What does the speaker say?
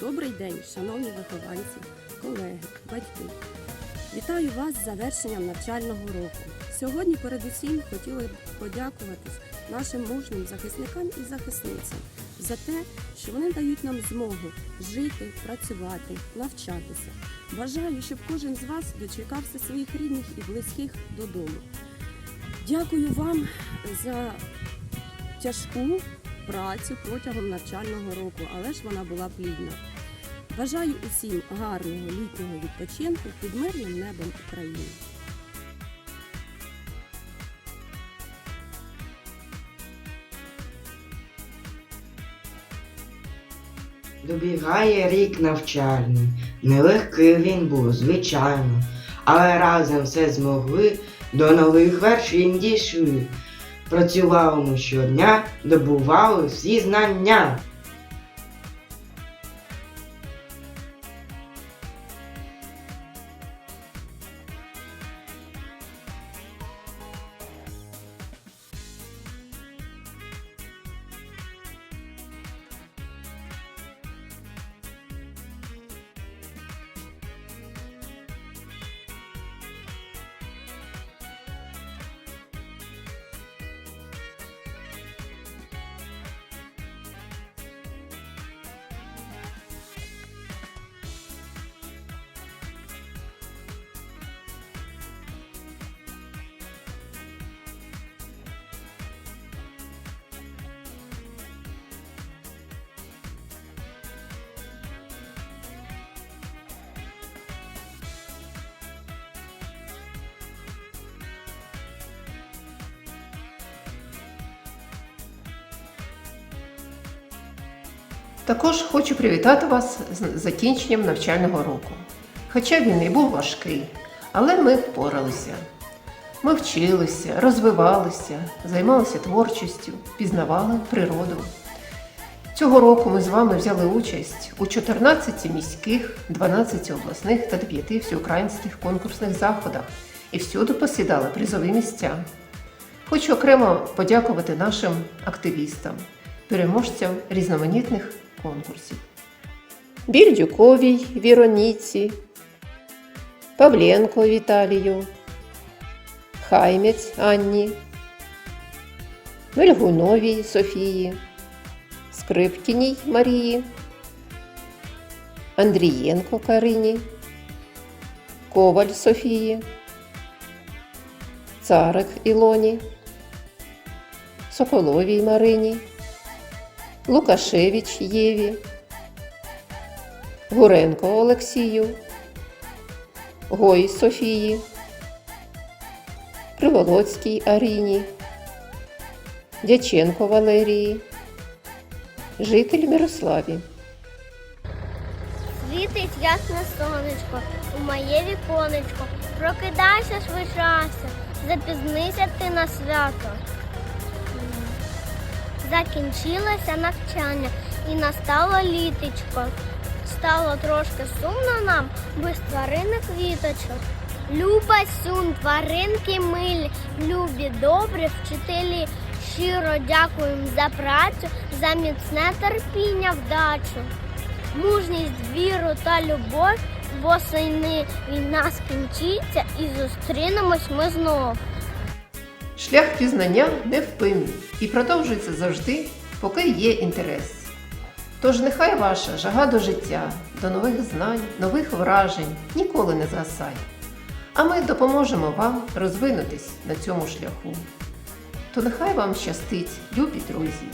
Добрий день, шановні вихованці, колеги, батьки. Вітаю вас з завершенням навчального року. Сьогодні передусім хотіли б подякуватись нашим мужнім захисникам і захисницям за те, що вони дають нам змогу жити, працювати, навчатися. Бажаю, щоб кожен з вас дочекався своїх рідних і близьких додому. Дякую вам за тяжку працю протягом навчального року, але ж вона була плідна. Бажаю усім гарного літнього відпочинку під мирним небом України. Добігає рік навчальний, нелегкий він був, звичайно, але разом все змогли, до нових вершин дійшли. Працювали ми щодня, добували всі знання. Також хочу привітати вас з закінченням навчального року. Хоча він і був важкий, але ми впоралися. Ми вчилися, розвивалися, займалися творчістю, пізнавали природу. Цього року ми з вами взяли участь у 14 міських, 12 обласних та 9 всеукраїнських конкурсних заходах і всюди посідали призові місця. Хочу окремо подякувати нашим активістам, переможцям різноманітних конкурсів. Більдюковій Віроніці, Павленко Віталію, Хаймець Анні, Мельгуновій Софії, Скрипкіній Марії, Андрієнко Карині, Коваль Софії, Царик Ілоні, Соколовій Марині. Лукашевич Єві, Гуренко Олексію, Гой Софії, Приволоцькій Аріні, Дяченко Валерії, житель Мирославі. Світить ясне сонечко, у моє віконечко. Прокидайся швидше, запізнися ти на свято. Закінчилося навчання і настало літочко. Стало трошки сумно нам без тваринок квіточок. Люба сун, тваринки милі, любі, добрі вчителі. Щиро дякуємо за працю, за міцне терпіння вдачу. Мужність, віру та любов, восени війна скінчиться і зустрінемось ми знов. Шлях пізнання невпинний і продовжується завжди, поки є інтерес. Тож нехай ваша жага до життя, до нових знань, нових вражень ніколи не згасає. А ми допоможемо вам розвинутись на цьому шляху. То нехай вам щастить, любі друзі!